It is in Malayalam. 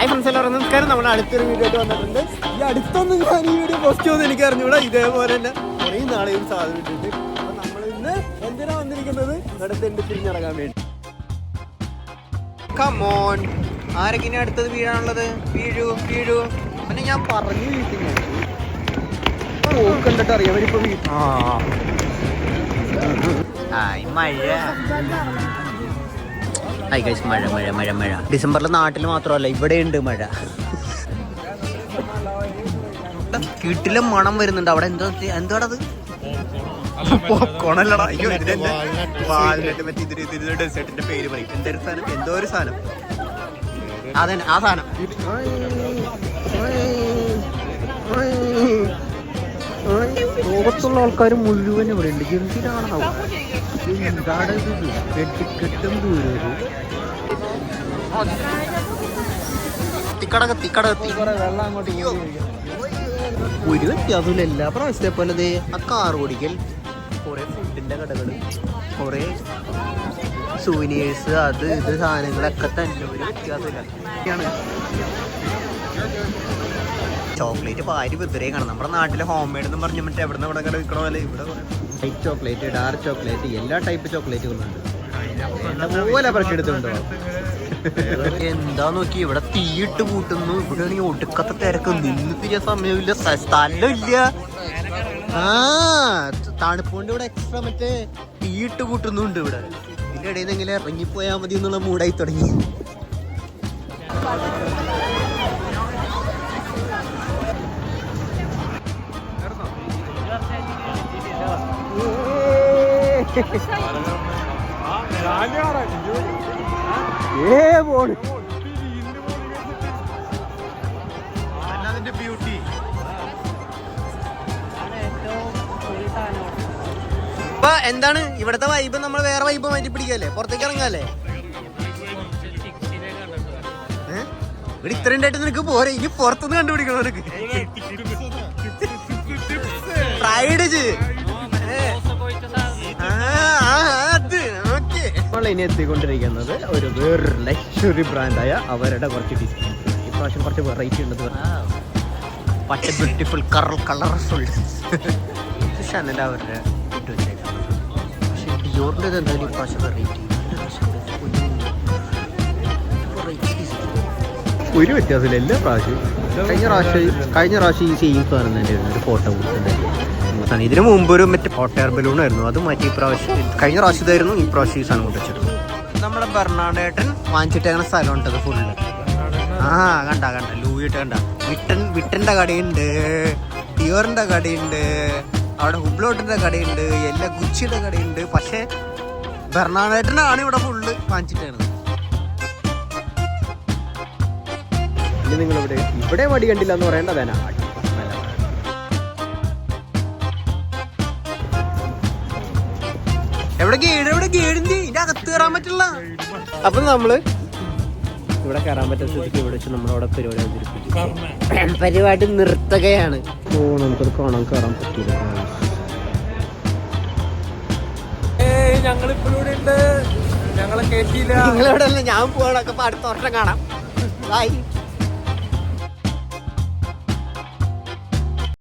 ഹായ് ഫ്രണ്ട്സ് എല്ലാവരും നമസ്കാരം നമ്മൾ അടുത്തൊരു വീഡിയോ ആയിട്ട് വന്നിട്ടുണ്ട്. ഈ അടുത്തൊന്നും ഞാൻ ഈ വീഡിയോ പോസ്റ്റ് ചെയ്യുമെന്ന് എനിക്ക് അറിഞ്ഞൂടാ. ഇതേപോലെ തന്നെ കുറേ നാളെയും സാധനം ഇട്ടിട്ടുണ്ട് അപ്പൊ നമ്മൾ ഇന്ന് എന്തിനാ വന്നിരിക്കുന്നത്? അടുത്ത് എന്റെ തിരിഞ്ഞിറങ്ങാൻ വേണ്ടി. കമോൺ ആരൊക്കെ ഇനി അടുത്തത് വീഴാനുള്ളത്? വീഴൂ വീഴൂ. പിന്നെ ഞാൻ പറഞ്ഞു വീട്ടിൽ കണ്ടിട്ട് അറിയാം. അവരിപ്പോ വീ- ആ. മഴ ഹായ് ഗൈസ് മഴ മഴ മഴ മഴ. ഡിസംബറിൽ നാട്ടിൽ മാത്രമല്ല ഇവിടെ ഉണ്ട് മഴ. കിട്ടിലും മണം വരുന്നുണ്ട്. അവിടെ എന്തോ എന്താടത് പോപ്കോണല്ലടാ അയ്യോ ഇതിന്റെ വാൽനട്ട് മറ്റേ ഇതിന് ഇതിന്റെ പേര് പറയും. എന്തൊരു സാധനം? എന്തോ ഒരു സാധനം. അതന്നെ ആ സാധനം. ലോകത്തുള്ള ആൾക്കാർ മുഴുവൻ ഇവിടെ ഉണ്ട്. എന്തിനാണാവും എന്താണ് ഇത്? കെട്ടിക്കെട്ടും ദൂരം വെള്ളം അങ്ങോട്ട് ഒരു വ്യത്യാസമില്ല എല്ലാ പ്രാവശ്യത്തെ പോലെ ദേ ആ കാർ ഓടിക്കൽ. കുറെ ഫുഡിന്റെ കടകൾ. കുറെ സൂനിയേഴ്സ് അത് ഇത് സാധനങ്ങളൊക്കെ തന്നെ. ഒരു വ്യത്യാസമില്ല ചോക്ലേറ്റ് പാരി വെറുതെ കാണാം. നമ്മുടെ നാട്ടിലെ ഹോം മെയ്ഡ് എന്ന് പറഞ്ഞ് മറ്റേ എവിടെ നിന്ന് ഇവിടെ കണ്ട് വിൽക്കണ പോലെ ഇവിടെ വൈറ്റ് ചോക്ലേറ്റ് ഡാർക്ക് ചോക്ലേറ്റ് എല്ലാ ടൈപ്പ് ചോക്ലേറ്റുകളും ഉണ്ട്. പോലെ പ്രശ്നം എടുത്തുണ്ടോ എന്താ നോക്കി? ഇവിടെ തീയിട്ട് കൂട്ടുന്നു ഇവിടെ ആണെങ്കിൽ ഒടുക്കത്തെ തിരക്ക്. നിന്ന് തിരിയാൻ സമയമില്ല. സ്ഥ- സ്ഥലമില്ല. ആ തണുപ്പുകൊണ്ട് ഇവിടെ എക്സ്ട്രാ മറ്റേ തീയിട്ട് കൂട്ടുന്നുണ്ട് ഇവിടെ. ഇതിന്റെ ഇടയിൽ നിന്ന് ഇറങ്ങിപ്പോയാൽ മതി എന്നുള്ള മൂടായി തുടങ്ങി. ഏ അതിന്റെ ബ്യൂട്ടി എന്താണ് ഇവിടത്തെ വൈബ് നമ്മൾ വേറെ വൈബ് മാറ്റി പിടിക്കല്ലേ? പുറത്തേക്ക് ഇറങ്ങാല്ലേ? ഇവിടെ ഇത്രയും ഉണ്ടായിട്ട് നിനക്ക് പോരെ. ഇനി പുറത്തുനിന്ന് കണ്ടുപിടിക്കണം നിനക്ക്? ഫ്രൈഡ് നമ്മൾ ഇനി എത്തിക്കൊണ്ടിരിക്കുന്നത് ഒരു വേറൊരു ലക്ഷറി ബ്രാൻഡായ അവരുടെ കുറച്ച് ഡിസ്കൗണ്ട് ഇപ്രാവശ്യം കുറച്ച് വെറൈറ്റി ഉണ്ട് പച്ച ബ്യൂട്ടിഫുൾ കളർ കളർഫുൾ ഷാനല്ല അവരുടെ ഇട്ട് വെച്ചേക്കുന്നത് പക്ഷേ ഡിയോറിന്റെ എന്തായാലും ഇപ്രാവശ്യം വെറൈറ്റി ഒരു വ്യത്യാസമില്ല. എല്ലാ പ്രാവശ്യവും. കഴിഞ്ഞ പ്രാവശ്യം കഴിഞ്ഞ പ്രാവശ്യം ഈ സെയിം സാധനം തന്നെയായിരുന്നു. ഒരു ഫോട്ടോ കൊടുത്തിട്ടുണ്ടായിരുന്നു. ഇതിനു മുമ്പ് ഒരു മറ്റേ ഹോട്ട് എയർ ബലൂൺ ആയിരുന്നു. അത് മാറ്റി ഇപ്രാവശ്യം പ്രാവശ്യം കഴിഞ്ഞ പ്രാവശ്യം ഇതായിരുന്നു. ഈ പ്രാവശ്യം ഈ സാധനം കൊണ്ടുവച്ചത് നമ്മുടെ ബെർണാഡേട്ടൻ വാങ്ങിച്ചിട്ടേക്കുന്ന സ്ഥലം ഉണ്ടത് ഫുള്ള് ആ കണ്ട കണ്ട. ലൂയിട്ട് കണ്ട. വിട്ടൻ വിട്ടന്റെ കടയുണ്ട്. ടിയോറിന്റെ കടയുണ്ട്. അവിടെ ഹുബ്ലോട്ടിന്റെ കടയുണ്ട്. എല്ലാ ഗുച്ചിയുടെ കടയുണ്ട്. പക്ഷേ ബെർണാഡേട്ടനാണ് ഇവിടെ ഫുള്ള് വാങ്ങിച്ചിട്ടാണ് ഇനി നിങ്ങൾ ഇവിടെ ഇവിടെ മടി കണ്ടില്ല എന്ന് പറയേണ്ട എവിടെ ഗേഡ് എവിടെ ഗേഡിന്റെ ഇതിന്റെ അകത്ത് കയറാൻ പറ്റില്ല. അപ്പൊ നമ്മൾ ഇവിടെ കയറാൻ പറ്റാത്ത സ്ഥിതിക്ക് ഇവിടെ വെച്ച് നമ്മളവിടെ പരിപാടി അവതരിപ്പിച്ചു. പരിപാടി നിർത്തുകയാണ്. ഓ നമുക്കത് കാണാൻ കയറാൻ പറ്റില്ല ഞങ്ങളിപ്പോഴും ഉണ്ട്. ഞങ്ങളെ കേട്ടിയില്ല നിങ്ങളെവിടെ അല്ല ഞാൻ പോകണൊക്കെ അടുത്ത വർഷം കാണാം. ബൈ